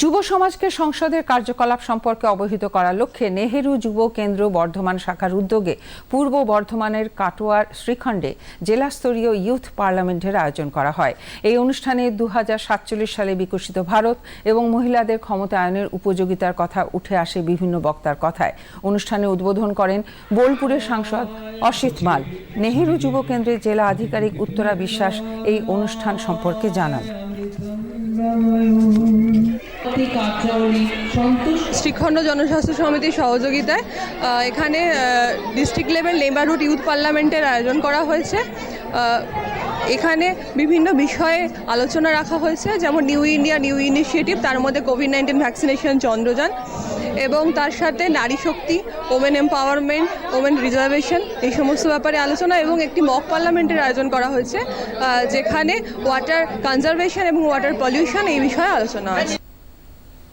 যুব সমাজকে সংসদের কার্যকলাপ সম্পর্কে অবহিত করার লক্ষ্যে নেহেরু যুব কেন্দ্র বর্ধমান শাখার উদ্যোগে পূর্ব বর্ধমানের কাটোয়ার শ্রীখণ্ডে জেলাস্তরীয় ইউথ পার্লামেন্টের আয়োজন করা হয়। এই অনুষ্ঠানে দু হাজার সাতচল্লিশ সালে বিকশিত ভারত এবং মহিলাদের ক্ষমতায়নের উপযোগিতার কথা উঠে আসে বিভিন্ন বক্তার কথায়। অনুষ্ঠানে উদ্বোধন করেন বোলপুরের সাংসদ অসিত মাল। নেহেরু যুব কেন্দ্রের জেলা আধিকারিক উত্তরা বিশ্বাস এই অনুষ্ঠান সম্পর্কে জানান। শ্রীখণ্ড জনস্বাস্থ্য সমিতির সহযোগিতায় এখানে ডিস্ট্রিক্ট লেভেল নেবারহুড ইউথ পার্লামেন্টের আয়োজন করা হয়েছে। এখানে বিভিন্ন বিষয়ে আলোচনা রাখা হয়েছে, যেমন নিউ ইন্ডিয়া নিউ ইনিশিয়েটিভ তার মধ্যে কোভিড নাইন্টিন ভ্যাকসিনেশন চন্দ্রযান এবং তার সাথে নারী শক্তি ওমেন এম্পাওয়ারমেন্ট ওমেন রিজার্ভেশন এই সমস্ত ব্যাপারে আলোচনা এবং একটি মক পার্লামেন্টের আয়োজন করা হয়েছে যেখানে ওয়াটার কনজারভেশন এবং ওয়াটার পলিউশন এই বিষয়ে আলোচনা আছে